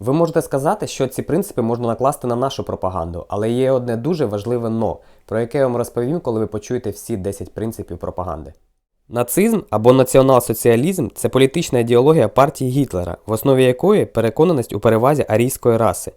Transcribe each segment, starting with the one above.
Ви можете сказати, що ці принципи можна накласти на нашу пропаганду, але є одне дуже важливе но, про яке я вам розповім, коли ви почуєте всі 10 принципів пропаганди. Нацизм або націонал-соціалізм це політична ідеологія партії Гітлера, в основі якої переконаність у перевазі арійської раси,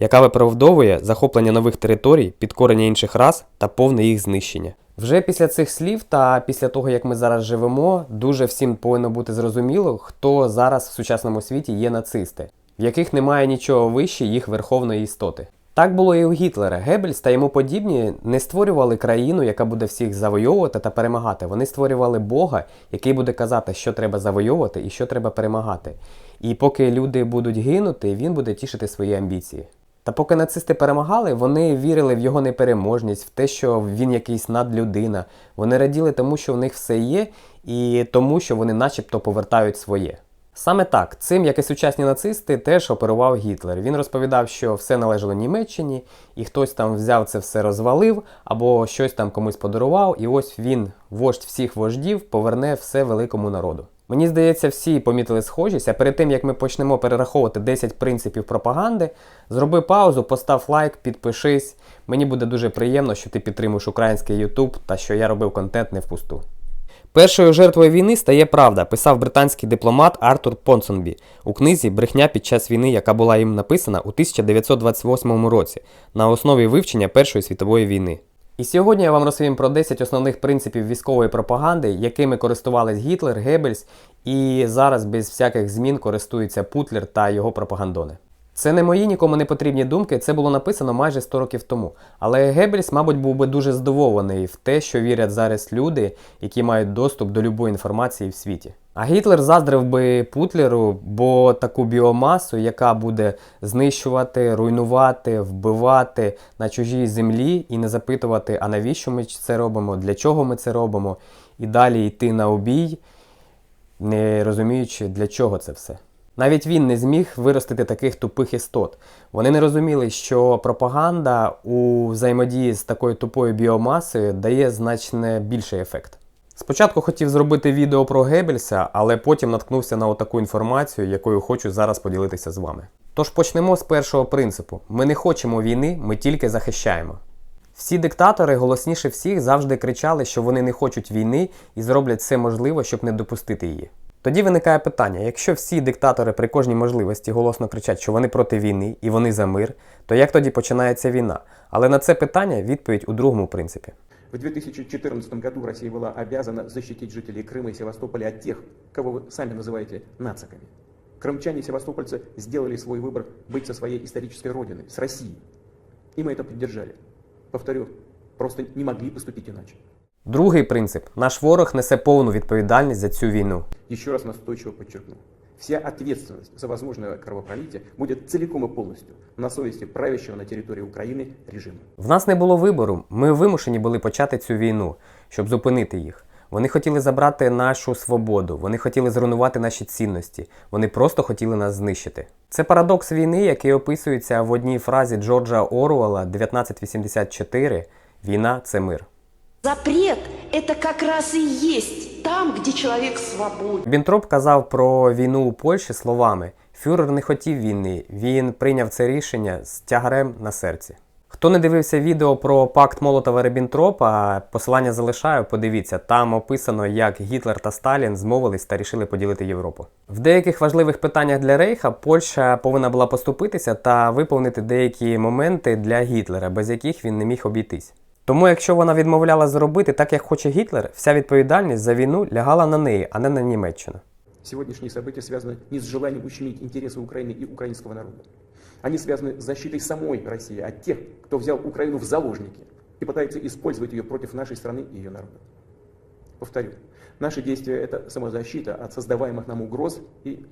яка виправдовує захоплення нових територій, підкорення інших рас та повне їх знищення. Вже після цих слів та після того, як ми зараз живемо, дуже всім повинно бути зрозуміло, хто зараз в сучасному світі є нацисти, в яких немає нічого вище їх верховної істоти. Так було і у Гітлера. Геббельс та йому подібні не створювали країну, яка буде всіх завойовувати та перемагати. Вони створювали Бога, який буде казати, що треба завойовувати і що треба перемагати. І поки люди будуть гинути, він буде тішити свої амбіції. Та поки нацисти перемагали, вони вірили в його непереможність, в те, що він якийсь надлюдина. Вони раділи тому, що в них все є, і тому, що вони начебто повертають своє. Саме так, цим, як і сучасні нацисти, теж оперував Гітлер. Він розповідав, що все належало Німеччині, і хтось там взяв це все розвалив, або щось там комусь подарував, і ось він, вождь всіх вождів, поверне все великому народу. Мені здається, всі помітили схожість, а перед тим як ми почнемо перераховувати 10 принципів пропаганди, зроби паузу, постав лайк, підпишись. Мені буде дуже приємно, що ти підтримуєш український YouTube та що я робив контент не впусту. Першою жертвою війни стає правда, писав британський дипломат Артур Понсонбі у книзі Брехня під час війни, яка була їм написана у 1928 році на основі вивчення Першої світової війни. І сьогодні я вам розповім про 10 основних принципів військової пропаганди, якими користувались Гітлер, Геббельс, і зараз без всяких змін користуються Путлер та його пропагандони. Це не мої нікому не потрібні думки, це було написано майже 100 років тому. Але Геббельс, мабуть, був би дуже здивований в те, що вірять зараз люди, які мають доступ до любої інформації в світі. А Гітлер заздрив би Путлеру, бо таку біомасу, яка буде знищувати, руйнувати, вбивати на чужій землі і не запитувати, а навіщо ми це робимо, для чого ми це робимо, і далі йти на обій, не розуміючи, для чого це все. Навіть він не зміг виростити таких тупих істот. Вони не розуміли, що пропаганда у взаємодії з такою тупою біомасою дає значно більший ефект. Спочатку хотів зробити відео про Геббельса, але потім наткнувся на отаку інформацію, якою хочу зараз поділитися з вами. Тож почнемо з першого принципу: ми не хочемо війни, ми тільки захищаємо. Всі диктатори голосніше всіх завжди кричали, що вони не хочуть війни і зроблять все можливе, щоб не допустити її. Тоді виникає питання: якщо всі диктатори при кожній можливості голосно кричать, що вони проти війни і вони за мир, то як тоді починається війна? Але на це питання відповідь у другому принципі. В 2014 году Россия была обязана защитить жителей Крыма и Севастополя от тех, кого вы сами называете нациками. Крымчане и севастопольцы сделали свой выбор быть со своей исторической родиной, с Россией. И мы это поддержали. Повторю, просто не могли поступить иначе. Другий принцип: наш ворог несе повну відповідальність за цю війну. Еще раз настойчиво подчеркну. Вся ответственность за возможное кровопролитие будет целиком и полностью на совести правящего на территории Украины режима. В нас не було вибору. Ми вимушені були почати цю війну, щоб зупинити їх. Вони хотіли забрати нашу свободу, вони хотіли зруйнувати наші цінності, вони просто хотіли нас знищити. Це парадокс війни, який описується в одній фразі Джорджа Оруелла 1984: Війна це мир. Запрет – это как раз и есть там, где человек свободен. Вінтроп казав про війну у Польщі словами: Фюрер не хотів війни, він прийняв це рішення з тягарем на серці. Хто не дивився відео про пакт Молотова Ріббентропа, посилання залишаю, подивіться, там описано, як Гітлер та Сталін змовились та рішили поділити Європу. В деяких важливих питаннях для Рейха Польща повинна була поступитися та виповнити деякі моменти для Гітлера, без яких він не міг обійтись. Тому, якщо вона відмовляла зробити так, як хоче Гітлер, вся відповідальність за війну лягала на неї, а не на Німеччину. Сегодняшние события связаны не с желанием ущемить интересы Украины и украинского народа. Они связаны с защитой самой России от тех, кто взял Украину в заложники и пытается использовать ее против нашей страны и ее народа. Повторю, наши действия – это самозащита от создаваемых нам угроз и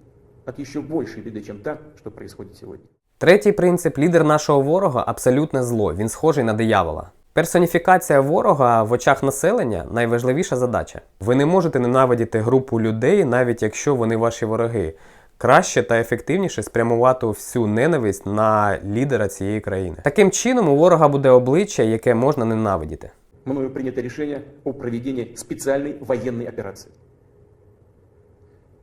от еще большей беды, чем та, что происходит сегодня. Третій принцип лідер нашого ворога абсолютне зло. Він схожий на диявола. Персоніфікація ворога в очах населення найважливіша задача. Ви не можете ненавидіти групу людей, навіть якщо вони ваші вороги. Краще та ефективніше спрямувати всю ненависть на лідера цієї країни. Таким чином, у ворога буде обличчя, яке можна ненавидіти. Мною принято решение о проведении специальной военной операции.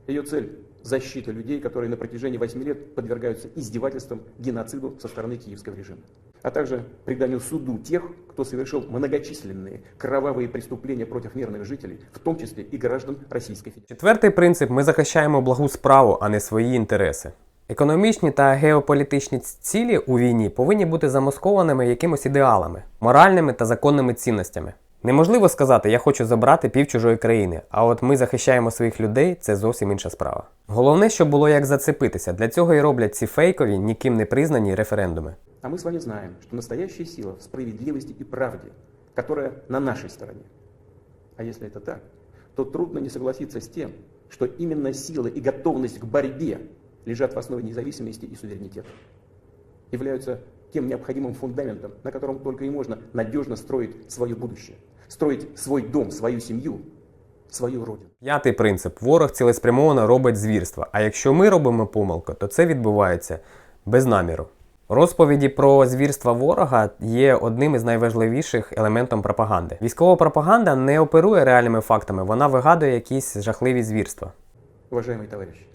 Ее цель защита людей, которые на протяжении 8 лет подвергаются издевательствам, геноциду со стороны киевского режима А также преданию суду тех, кто совершил многочисленные кровавые преступления против мирных жителей, в том числе и граждан Российской Федерации. Четвертий принцип ми захищаємо благу справу, а не свої інтереси. Економічні та геополітичні цілі у війні повинні бути замаскованими якимось ідеалами, моральними та законними цінностями. Неможливо сказати, я хочу забрати пів чужої країни, а от ми захищаємо своїх людей це зовсім інша справа. Головне, щоб було як зацепитися. Для цього і роблять ці фейкові, ніким не признані референдуми. А мы с вами знаем, что настоящая сила в справедливости и правде, которая на нашей стороне. А если это так, то трудно не согласиться с тем, что именно сила и готовность к борьбе лежат в основе независимости и суверенитета. Являются тем необходимым фундаментом, на котором только и можно надежно строить свое будущее, строить свой дом, свою семью, свою родину. П'ятий принцип: ворог цілеспрямовано робить звірства. А якщо ми робимо помилку, то це відбувається без наміру. Розповіді про звірства ворога є одним із найважливіших елементом пропаганди. Військова пропаганда не оперує реальними фактами, вона вигадує якісь жахливі звірства. Уважаемые товарищи,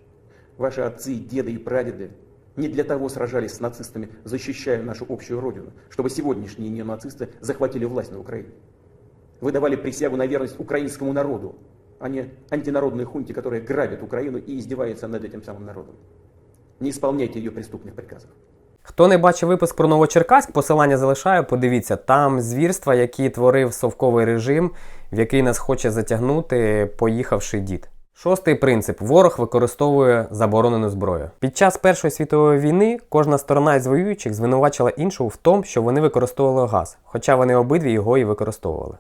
ваши отцы, деды и прадеды не для того сражались с нацистами, защищая нашу общую родину, чтобы сегодняшние неонацисты захватили власть на Украине. Вы давали присягу на верность украинскому народу, а не антинародной хунте, которая грабит Украину и издевается над этим самым народом. Не исполняйте ее преступных приказов. Хто не бачив випуск про Новочеркаськ, посилання залишаю, подивіться, там звірства, які творив совковий режим, в який нас хоче затягнути, поїхавши дід. Шостий принцип: ворог використовує заборонену зброю. Під час Першої світової війни кожна сторона із воюючих звинувачила іншу в тому, що вони використовували газ, хоча вони обидві його і використовували.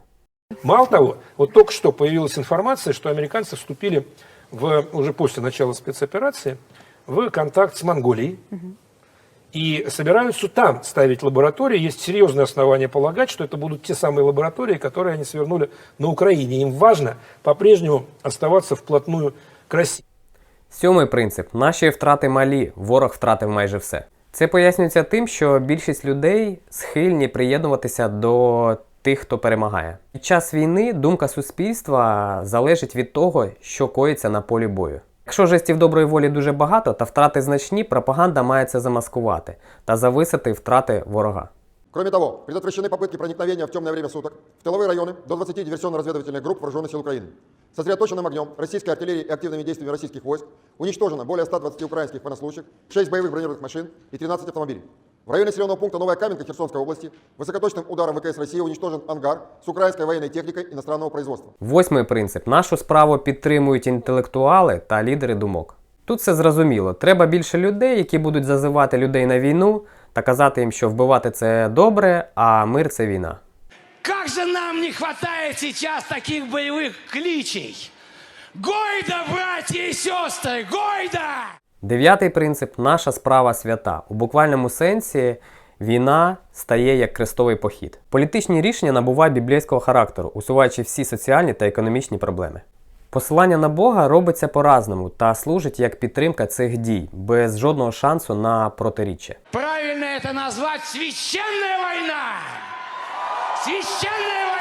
Мало того, вот только что появилась информация, что американцы вступили в, уже после начала спецоперации в контакт с Монголией и собираются там ставить лаборатории. Есть серьезные основания полагать, что это будут те самые лаборатории, которые они свернули на Украине. Им важно по-прежнему оставаться вплотную к России. Сьомий принцип: наші втрати малі, ворог втратив майже все. Це пояснюється тим, що більшість людей схильні приєднуватися до тих, хто перемагає. Під час війни думка суспільства залежить від того, що коїться на полі бою. Якщо жестів доброї волі дуже багато та втрати значні, пропаганда має це замаскувати та зависити втрати ворога. Кроме того, предотвращены попытки проникновения в темное время суток в тыловые районы до 20 диверсионно-разведывательных групп вооруженных сил Украины. Сосредоточенным огнем российской артиллерии и активными действиями российских войск уничтожено более 120 украинских военнослужащих, 6 боевых бронированных машин и 13 автомобилей. В районе населенного пункта Новая Каменка Херсонской области высокоточным ударом ВКС России уничтожен ангар с украинской военной техникой иностранного производства. Восьмий принцип: нашу справу підтримують інтелектуали та лідери думок. Тут все зрозуміло. Треба більше людей, які будуть зазивати людей на війну та казати їм, що вбивати це добре, а мир це війна. Как же нам не хватает сейчас таких боевых кличей? Гойда, братья и сестры, Гойда! Дев'ятий принцип наша справа свята. У буквальному сенсі війна стає як крестовий похід. Політичні рішення набувають біблійського характеру, усуваючи всі соціальні та економічні проблеми. Посилання на Бога робиться по-разному та служить як підтримка цих дій, без жодного шансу на протиріччя. Правильно это назвать священная война! Священная война!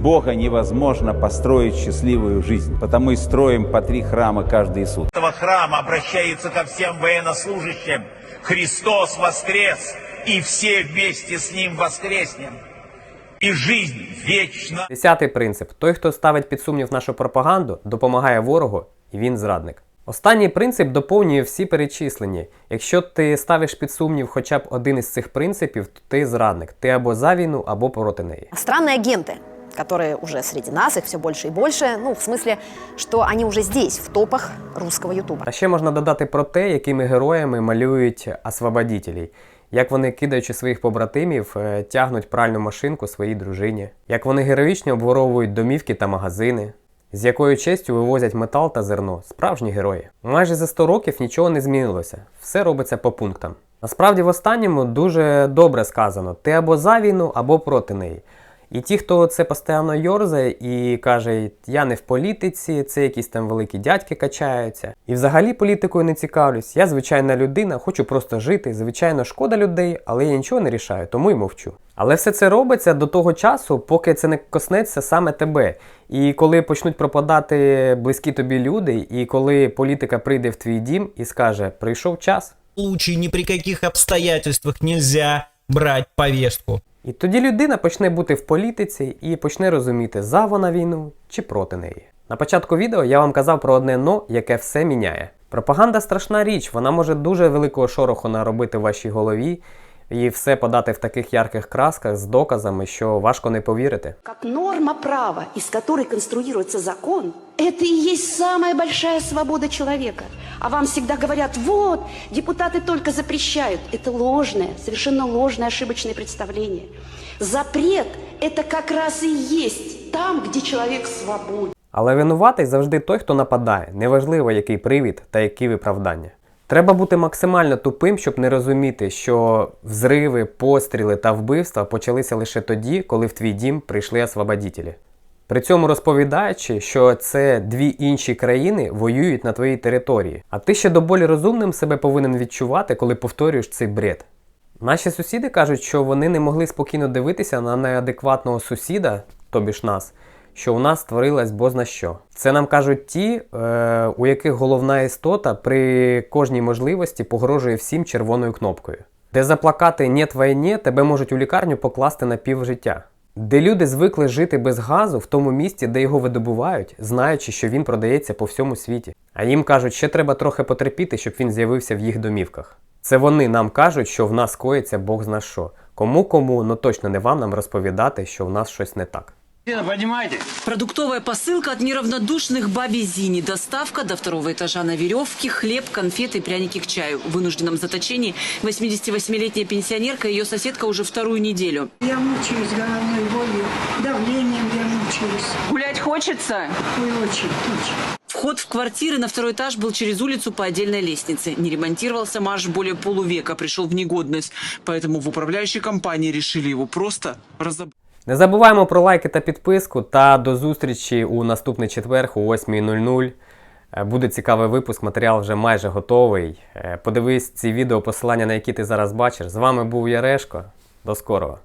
С Бога невозможно построить счастливую жизнь, потому и строим по три храма каждые сутки. этого храма обращается ко всем военнослужащим. Христос воскрес, и все вместе с Ним воскреснем. И жизнь вечна. Десятий принцип: той, хто ставить під сумнів нашу пропаганду, допомагає ворогу, і він зрадник. Останній принцип доповнює всі перечислені. Якщо ти ставиш під сумнів хоча б один із цих принципів, то ти зрадник. Ти або за війну, або проти неї. Странные агенты, которые уже среди нас, их все больше и больше, ну, в смысле, что они уже здесь, в топах русского ютуба. А ще можна додати про те, якими героями малюють освободітелів. Як вони, кидаючи своїх побратимів, е, тягнуть пральну машинку своїй дружині, як вони героїчно обворовують домівки та магазини, з якою честю вивозять метал та зерно, справжні герої. Майже за 100 років нічого не змінилося, все робиться по пунктам. Насправді, в останньому дуже добре сказано: ти або за війну, або проти неї. І ті, хто це постійно йорзає і каже, я не в політиці, це якісь там великі дядьки качаються. І взагалі політикою не цікавлюсь. Я звичайна людина, хочу просто жити. Звичайно, шкода людей, але я нічого не рішаю, тому й мовчу. Але все це робиться до того часу, поки це не коснеться саме тебе. І коли почнуть пропадати близькі тобі люди, і коли політика прийде в твій дім і скаже: прийшов час. случае ни при каких обстоятельствах нельзя брать повестку. І тоді людина почне бути в політиці і почне розуміти, за вона війну чи проти неї. На початку відео я вам казав про одне но, яке все міняє. Пропаганда страшна річ, вона може дуже великого шороху наробити в вашій голові і все подати в таких ярких красках з доказами, що важко не повірити. Как норма права, из которой конструируется закон, это и есть самая большая свобода человека. А вам всегда говорят, вот, депутаты только запрещают. Это ложное, совершенно ложное, ошибочное представление. Запрет – это как раз и есть там, где человек свободен. Але винуватий завжди той, хто нападає, неважливо який привід та які виправдання. Треба бути максимально тупим, щоб не розуміти, що взриви, постріли та вбивства почалися лише тоді, коли в твій дім прийшли освободітелі. При цьому розповідаючи, що це дві інші країни воюють на твоїй території, а ти ще до болі розумним себе повинен відчувати, коли повторюєш цей бред. Наші сусіди кажуть, що вони не могли спокійно дивитися на неадекватного сусіда, тобі ж нас, що у нас створилась бозна що. Це нам кажуть ті, е, у яких головна істота при кожній можливості погрожує всім червоною кнопкою. Де заплакати «Нєт війні» тебе можуть у лікарню покласти на півжиття. Де люди звикли жити без газу в тому місці, де його видобувають, знаючи, що він продається по всьому світі. А їм кажуть, ще треба трохи потерпіти, щоб він з'явився в їх домівках. Це вони нам кажуть, що в нас коїться Бог зна що. Кому кому, ну точно не вам нам розповідати, що в нас щось не так. Понимаете? Продуктовая посылка от неравнодушных баби Зини. Доставка до второго этажа на веревке, хлеб, конфеты, пряники к чаю. В вынужденном заточении 88-летняя пенсионерка и ее соседка уже вторую неделю. Я мучаюсь головной болью, давлением я мучаюсь. Гулять хочется? Ой, очень, очень. Вход в квартиры на второй этаж был через улицу по отдельной лестнице. Не ремонтировался Маш более полувека, пришел в негодность. Поэтому в управляющей компании решили его просто разобрать. Не забуваємо про лайки та підписку. Та до зустрічі у наступний четверг о 8.00. Е, Буде цікавий випуск, матеріал вже майже готовий. Е, Подивись ці відео, посилання на які ти зараз бачиш. З вами був Ярешко. До скорого.